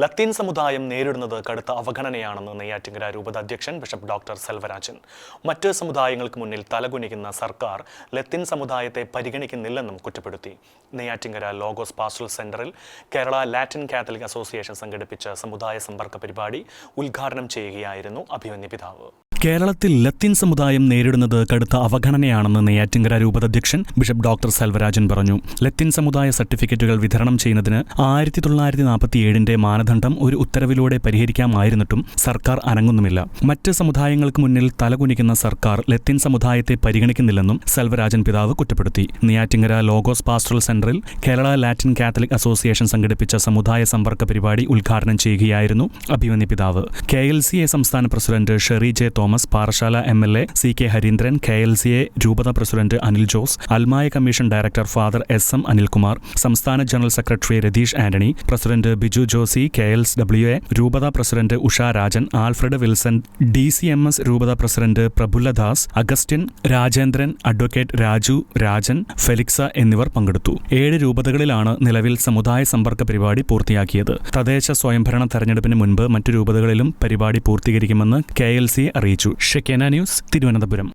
ലത്തീൻ സമുദായം നേരിടുന്നത് കടുത്ത അവഗണനയാണെന്ന് നെയ്യാറ്റിങ്കര രൂപത അധ്യക്ഷൻ ബിഷപ്പ് ഡോക്ടർ സെൽവരാജൻ. മറ്റ് സമുദായങ്ങൾക്ക് മുന്നിൽ തലകുനിക്കുന്ന സർക്കാർ ലത്തീൻ സമുദായത്തെ പരിഗണിക്കുന്നില്ലെന്നും കുറ്റപ്പെടുത്തി. നെയ്യാറ്റിങ്കര ലോഗോസ് പാസ്റ്റൽ സെന്ററിൽ കേരള ലാറ്റിൻ കാത്തലിക് അസോസിയേഷൻ സംഘടിപ്പിച്ച സമുദായ സമ്പർക്ക പരിപാടി ഉദ്ഘാടനം ചെയ്യുകയായിരുന്നു അഭിമന്യ പിതാവ്. കേരളത്തിൽ ലത്തീൻ സമുദായം നേരിടുന്നത് കടുത്ത അവഗണനയാണെന്ന് നെയ്യാറ്റിങ്കര രൂപതാധ്യക്ഷൻ ബിഷപ്പ് ഡോക്ടർ സെൽവരാജൻ പറഞ്ഞു. ലത്തീൻ സമുദായ സർട്ടിഫിക്കറ്റുകൾ വിതരണം ചെയ്യുന്നതിന് ആയിരത്തി തൊള്ളായിരത്തി നാൽപ്പത്തിയേഴിന്റെ മാനദണ്ഡം ഒരു ഉത്തരവിലൂടെ പരിഹരിക്കാമായിരുന്നിട്ടും സർക്കാർ അനങ്ങുന്നുമില്ല. മറ്റ് സമുദായങ്ങൾക്ക് മുന്നിൽ തലകുനിക്കുന്ന സർക്കാർ ലത്തീൻ സമുദായത്തെ പരിഗണിക്കുന്നില്ലെന്നും സെൽവരാജൻ പിതാവ് കുറ്റപ്പെടുത്തി. നെയ്യാറ്റിങ്കര ലോഗോസ് പാസ്റ്ററൽ സെന്ററിൽ കേരള ലാറ്റിൻ കാത്തലിക് അസോസിയേഷൻ സംഘടിപ്പിച്ച സമുദായ സമ്പർക്ക പരിപാടി ഉദ്ഘാടനം ചെയ്യുകയായിരുന്നു അഭിമന്യ പിതാവ്. കെ എൽ സി എ സംസ്ഥാന president Sherry J Thomas Parassala M L A C K Harindran K L C A രൂപത പ്രസിഡന്റ് അനിൽ ജോസ് അൽമായ commission director father S M Anilkumar സംസ്ഥാന general secretary Ratheesh Antony president Biju Josy K L W A രൂപത president Usha Rajan Alfred Wilson D C M S രൂപത president Prafulladas Augustine Rajendran advocate Raju Rajan Felix എന്നിവർ പങ്കെടുത്തു. ഏഴ് രൂപതകളിലാണ് നിലവിൽ സമുദായ സമ്പർക്ക പരിപാടി പൂർത്തിയാക്കിയത്. തദ്ദേശ സ്വയംഭരണ തെരഞ്ഞെടുപ്പിന് മുൻപ് മറ്റു രൂപതകളിലും പരിപാടി പൂർത്തീകരിക്കുമെന്ന് കെ എൽ സി അറിയിച്ചു. ഷെക്കേന ന്യൂസ് തിരുവനന്തപുരം.